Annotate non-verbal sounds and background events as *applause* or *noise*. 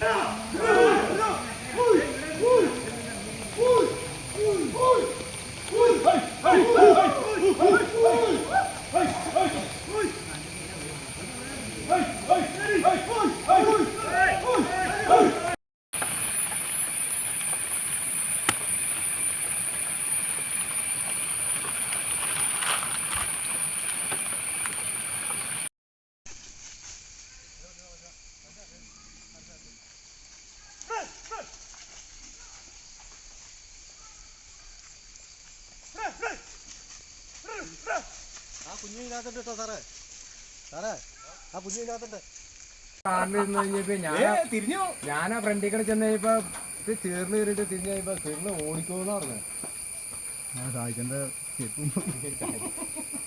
Hey! ആ കുഞ്ഞിനകത്തുണ്ട് കേട്ടോ സാറേ. സാറേ ആ കുഞ്ഞിനകത്തുണ്ട്. തിരിഞ്ഞു. ഞാൻ ആ ഫ്രണ്ടിൽ കൂടെ ചെന്ന് കഴിഞ്ഞപ്പോ ഇത് ചേർന്ന് കയറിയിട്ട് തിരിഞ്ഞു കഴിയുമ്പോ ചേർന്ന് ഓടിക്കോന്ന് പറഞ്ഞു. *laughs*